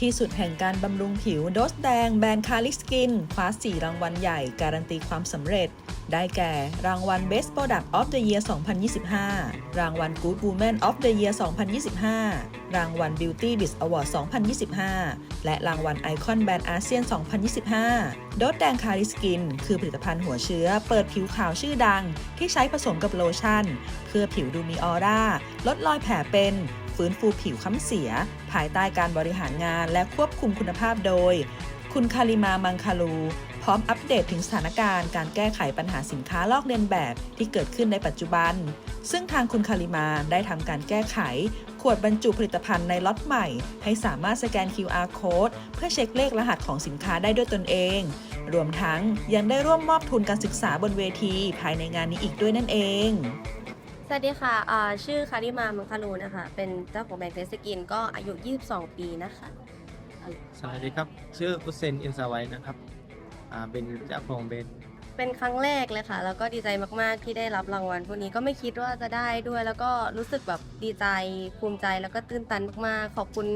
ที่สุดแห่งการบำรุงผิวโดสแดงแบรนด์คาลิสกิน คว้า 4 รางวัลใหญ่การันตีความสำเร็จ ได้แก่ รางวัล Best Product of the Year 2025 รางวัล Good Woman of the Year 2025 รางวัล Beauty Biz Award 2025 และรางวัล Icon Brand ASEAN 2025 โดสแดงคาริสกิน คือผลิตภัณฑ์หัวเชื้อ เปิดผิวขาวชื่อดัง ที่ใช้ผสมกับโลชั่น เพื่อผิวดูมีออร่า ลดรอยแผลเป็น ฟื้นฟูผิวค้ำเสีย ภายใต้การบริหารงานและควบคุมคุณภาพโดย คุณคาริมามังคารูพร้อมอัปเดตถึงสถานการณ์การแก้ไขปัญหาสินค้าลอกเลียนแบบที่เกิดขึ้นในปัจจุบัน ซึ่งทางคุณคาริมาได้ทำการแก้ไข ขวดบรรจุผลิตภัณฑ์ในล็อตใหม่ ให้สามารถสแกน QR code เพื่อเช็คเลขรหัสของสินค้าได้ด้วยตนเอง รวมทั้งยังได้ร่วมมอบทุนการศึกษาบนเวทีภายในงานนี้อีกด้วยนั่นเอง วัสดีค่ะอ่าชื่อคาริมามังคารูนะคะ เป็นเจ้าของแบรนด์เฟสกินก็อายุ 22 ปีนะคะสวัสดีครับ ชื่ออุเซนอินซาไวนะครับ อ่า เป็นเจ้าของแบนด์ เป็นครั้งแรกเลยค่ะ แล้วก็ดีใจมากๆที่ได้รับรางวัลพวกนี้ก็ไม่คิดว่าจะได้ด้วย แล้วก็รู้สึกแบบดีใจภูมิใจแล้วก็ตื้นตันมากๆ ขอบคุณ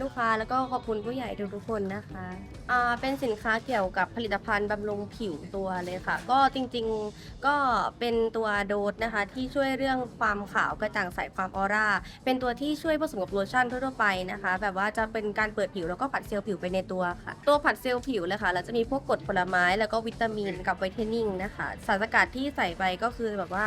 ลูกค้าแล้วก็ขอบคุณผู้ใหญ่ทุกๆคนนะคะอ่าเป็นสินค้าเกี่ยวกับผลิตภัณฑ์บำรุงผิวตัวเลยค่ะ ก็จริงๆก็เป็นตัวโดสนะคะ ที่ช่วยเรื่องความขาวกระจ่างใสความออร่าเป็นตัวที่ช่วยผสมกับโลชั่นทั่วๆไปนะคะ แบบว่าจะเป็นการเปิดผิวแล้วก็ผัดเซลล์ผิวไปในตัวค่ะ ตัวผัดเซลล์ผิวเลยค่ะแล้วจะมีพวกกรดผลไม้แล้วก็วิตามินกับไวเทนนิ่งนะคะ สารสกัดที่ใส่ไปก็คือแบบว่า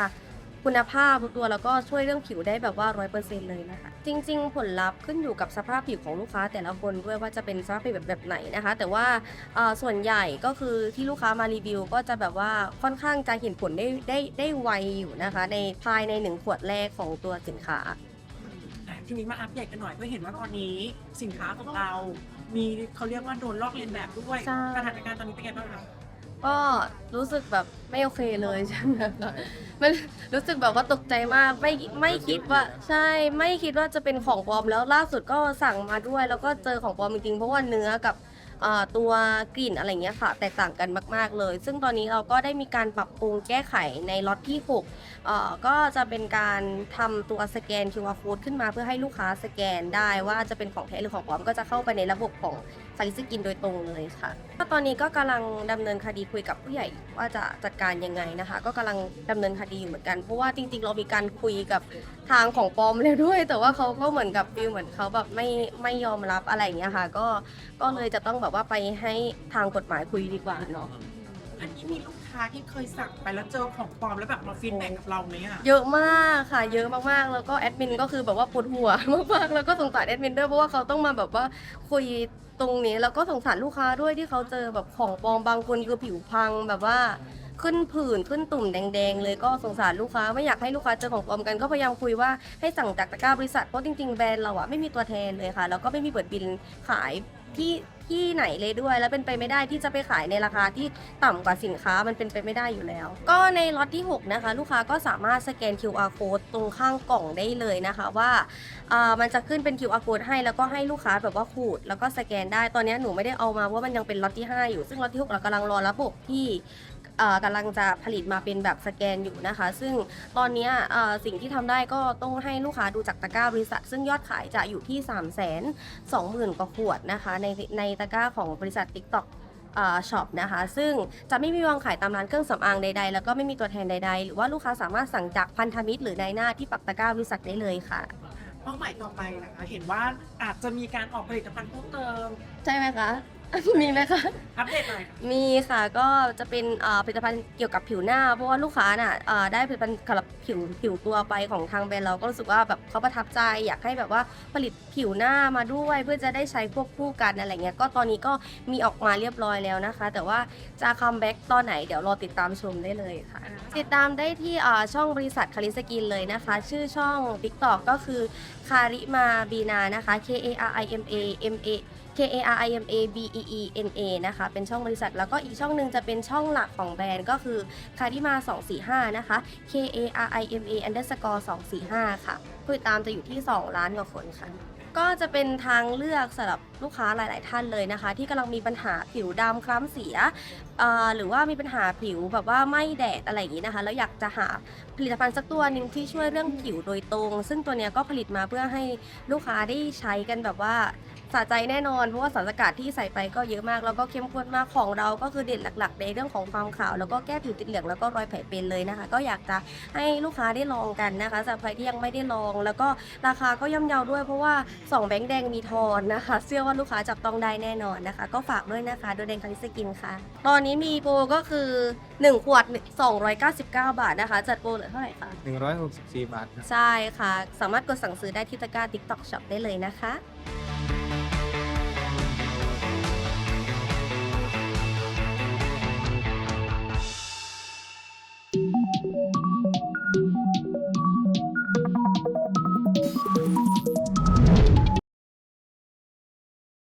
คุณภาพทุกตัวแล้วก็ช่วยเรื่องผิวได้แบบว่าร้อยเปอร์เซ็นต์เลยนะคะ จริง ๆ ผลลัพธ์ขึ้นอยู่กับสภาพผิวของลูกค้าแต่ละคนด้วยว่าจะเป็นสภาพผิวแบบแบบไหนนะคะ แต่ว่าเอ่อส่วนใหญ่ก็คือที่ลูกค้ามารีวิว ก็จะแบบว่าค่อนข้างจะเห็นผลได้ได้ได้ไวอยู่นะคะ ในภายในหนึ่งขวดแรกของตัวสินค้าอะทีนี้มาอัปเดตกันหน่อยก็เห็นว่าตอนนี้สินค้าของเรา มีเขาเรียกว่าโดนลอกเลียนแบบด้วยใช่สถานการณ์ตอนนี้เป็นไงบ้างคะ ก็รู้สึกแบบไม่โอเคเลยใช่ไหมคะมันรู้สึกแบบว่าตกใจมากไม่ไม่คิดว่าใช่ไม่คิดว่าจะเป็นของปลอมแล้วล่าสุดก็สั่งมาด้วย แล้วก็เจอของปลอมจริงๆเพราะว่าเนื้อกับ ตัวกลิ่นอะไรเงี้ยค่ะ แตกต่างกันมาก ๆเลย ซึ่งตอนนี้เราก็ได้มีการปรับปรุงแก้ไขในล็อตที่6เอ่อก็จะเป็นการทำตัวสแกน QR code ขึ้นมาเพื่อให้ลูกค้าสแกนได้ว่าจะเป็นของแท้หรือของปลอมก็จะเข้าไปในระบบของฟาริสกินโดยตรงเลยค่ะก็ตอนนี้ก็กำลังดำเนินคดีคุยกับผู้ใหญ่ว่าจะจัดการยังไงนะคะ ก็กำลังดำเนินคดีอยู่เหมือนกันเพราะว่าจริง ๆ เรามีการคุยกับทางของปลอมแล้วด้วย แต่ว่าเขาก็เหมือนกับฟิลเหมือนเขาแบบไม่ไม่ยอมรับอะไรอย่างเงี้ยค่ะ ก็ก็เลยจะต้องแบแบบว่าไปให้ทางกฎหมายคุยดีกว่าเนาะอันนี้มีลูกค้าที่เคยสั่งไปแล้วเจอของปลอมแล้วแบบมาฟีดแบ็กกับเราไหมอะเยอะมากค่ะ เยอะมากๆ แล้วก็แอดมินก็คือแบบว่าปวดหัวมากๆ แล้วก็สงสารแอดมินด้วยเพราะว่าเขาต้องมาแบบว่าคุยตรงนี้ แล้วก็สงสารลูกค้าด้วยที่เขาเจอแบบของปลอมบางคนคือผิวพังแบบว่าขึ้นผื่นขึ้นตุ่มแดงๆ เลยก็สงสารลูกค้าไม่อยากให้ลูกค้าเจอของปลอมกันก็พยายามคุยว่าให้สั่งจากตะกร้าบริษัทเพราะจริงๆแบรนด์เราอะไม่มีตัวแทนเลยค่ะแล้วก็ไม่มีเปิดบินขายที่ ที่ไหนเลยด้วย แล้วเป็นไปไม่ได้ที่จะไปขายในราคาที่ต่ำกว่าสินค้ามันเป็นไปไม่ได้อยู่แล้ว ก็ในล็อตที่ 6 นะคะ ลูกค้าก็สามารถสแกน QR code ตรงข้างกล่องได้เลยนะคะว่าอ่ามันจะขึ้นเป็น QR code ให้แล้วก็ให้ลูกค้าแบบว่าขูด แล้วก็สแกนได้ตอนนี้หนูไม่ได้เอามาว่ามันยังเป็นล็อตที่ 5 อยู่ซึ่งล็อตที่6เรากำลังรอระบบที่เอ่อกำลังจะผลิตมาเป็นแบบสแกนอยู่นะคะ ซึ่งตอนเนี้ยเอ่อสิ่งที่ทำได้ก็ต้องให้ลูกค้าดูจากตะกร้าบริษัท ซึ่งยอดขายจะอยู่ที่ 3 2 0 0 0 0 กว่าขวดนะคะในในตะกร้าของบริษัท TikTok ช็อปนะคะ ซึ่งจะไม่มีวางขายตามร้านเครื่องสำอางใดๆ แล้วก็ไม่มีตัวแทนใดๆ หรือว่าลูกค้าสามารถสั่งจากพันธมิตรหรือนายหน้าที่ปักตะกร้าบริษัทได้เลยค่ะ เป้าหมายต่อไปนะคะ เห็นว่าอาจจะมีการออกผลิตภัณฑ์เพิ่มเติม ใช่ไหมคะ มีไหมคะ อัปเดตหน่อยค่ะมีค่ะก็จะเป็นเอ่อผลิตภัณฑ์เกี่ยวกับผิวหน้า เพราะว่าลูกค้าน่ะเอ่อได้ผลิตภัณฑ์สำหรับผิวผิวตัวไปของทางแบรนด์เราก็รู้สึกว่าแบบเขาประทับใจอยากให้แบบว่าผลิตผิวหน้ามาด้วย เพื่อจะได้ใช้ควบคู่กันอะไรเงี้ยก็ตอนนี้ก็มีออกมาเรียบร้อยแล้วนะคะ แต่ว่าจะคัมแบ็กตอนไหนเดี๋ยวรอติดตามชมได้เลยค่ะ ติดตามได้ที่เอ่อช่องบริษัทคาริสกินเลยนะคะ ชื่อช่อง TikTok ก็คือคาริมาบีนานะคะ K A R I M A M A K A R I M A B E E N A นะคะ เป็นช่องบริษัท แล้วก็อีกช่องหนึ่งจะเป็นช่องหลักของแบรนด์ก็คือคาริมา 245 นะคะ K A R I M A underscore 245 ค่ะ ผู้ติดตามจะอยู่ที่ 2 ล้านกว่าคนค่ะก็จะเป็นทางเลือกสำหรับลูกค้าหลาย ๆ ท่านเลยนะคะ ที่กำลังมีปัญหาผิวดำคล้ำเสีย หรือว่ามีปัญหาผิวแบบว่าไม่แดดอะไรอย่างนี้นะคะ แล้วอยากจะหาผลิตภัณฑ์สักตัวหนึ่งที่ช่วยเรื่องผิวโดยตรง ซึ่งตัวนี้ก็ผลิตมาเพื่อให้ลูกค้าได้ใช้กันแบบว่า สะใจแน่นอนเพราะว่าสารสกัดที่ใส่ไปก็เยอะมากแล้วก็เข้มข้นมากของเราก็คือเด่นหลักๆในเรื่องของความขาว แล้วก็แก้ผิวติดเหลืองแล้วก็รอยแผลเป็นเลยนะคะ ก็อยากจะให้ลูกค้าได้ลองกันนะคะสำหรับใครที่ยังไม่ได้ลอง แล้วก็ราคาก็ย่อมเยาด้วยเพราะว่าสองแบงค์แดงมีทอนนะคะเชื่อว่าลูกค้าจับต้องได้แน่นอนนะคะ ก็ฝากด้วยนะคะโดยแดงคาริสกินค่ะ ตอนนี้มีโปรก็คือ 1 ขวด 299 บาทนะคะ จัดโปรเหลือเท่าไหร่คะ164 บาทครับใช่ค่ะ สามารถกดสั่งซื้อได้ที่ตะกร้า TikTok Shop ได้เลยนะคะ